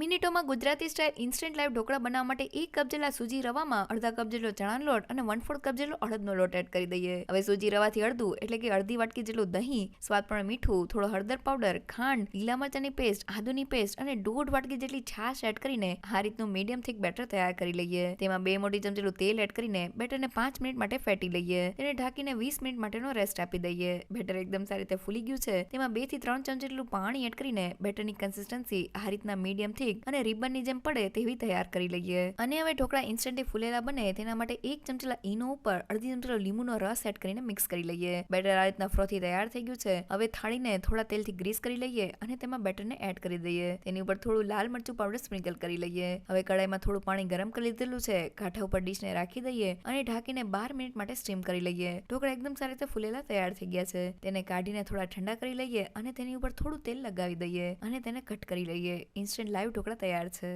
મિનિટોમાં Gujarati style instant live dhokla બનાવવા માટે એક કપ જેટલા સૂજી રવામાં અડધા કપ જેટલો ચણાનો લોટ અને વન ફોર્થ કપ જેટલો અડદનો લોટ એડ કરી દઈએ. હવે સૂજી રવાથી અડધું, એટલે કે અડધી વાટકી જેટલું દહીં સ્વાદ પ્રમાણે મીઠું, થોડો હળદર પાવડર ખાંડ, લીલા મરચાની પેસ્ટ આદુની પેસ્ટ અને દોઢ વાટકી જેટલી છાશ એડ કરીને આ રીતનું મીડિયમ થીક બેટર તૈયાર કરી લઈએ. તેમાં બે મોટી ચમચી જેટલું તેલ એડ કરીને બેટરને પાંચ મિનિટ માટે ફેટી લઈએ. તેને ઢાંકીને વીસ મિનિટ માટેનો રેસ્ટ આપી દઈએ. બેટર એકદમ સારી રીતે ફૂલી ગયું છે. તેમાં બેથી ત્રણ ચમચી જેટલું પાણી એડ કરીને બેટરની કન્સિસ્ટન્સી આ રીતના મીડિયમ થીક અને રિબનની જેમ પડે તેવી તૈયાર કરી લઈએ. અને હવે ઢોકળા ઇન્સ્ટન્ટલી ફૂલેલા બને તેના માટે એક ચમચીલા ઈનો ઉપર અડધી ચમચીલો લીંબુનો રસ એડ કરીને મિક્સ કરી લઈએ. બેટર આ રીતના ફ્રોથી તૈયાર થઈ ગયું છે. હવે થાળીને થોડા તેલથી ગ્રીસ કરી લઈએ અને તેમાં બેટરને એડ કરી દઈએ. તેની ઉપર થોડું લાલ મરચું પાવડર સ્પ્રિંકલ કરી લઈએ. હવે કડાઈમાં થોડું પાણી ગરમ કરી લીધેલું છે. કાંઠા ઉપર ડીશને રાખી દઈએ અને ઢાંકીને બાર મિનિટ માટે સ્ટીમ કરી લઈએ. ઢોકળા એકદમ સારી રીતે ફૂલેલા તૈયાર થઈ ગયા છે. તેને કાઢીને થોડા ઠંડા કરી લઈએ અને તેની ઉપર થોડું તેલ લગાવી દઈએ અને તેને કટ કરી લઈએ. ઇન્સ્ટન્ટ લાઈવ ઢોકળા તૈયાર છે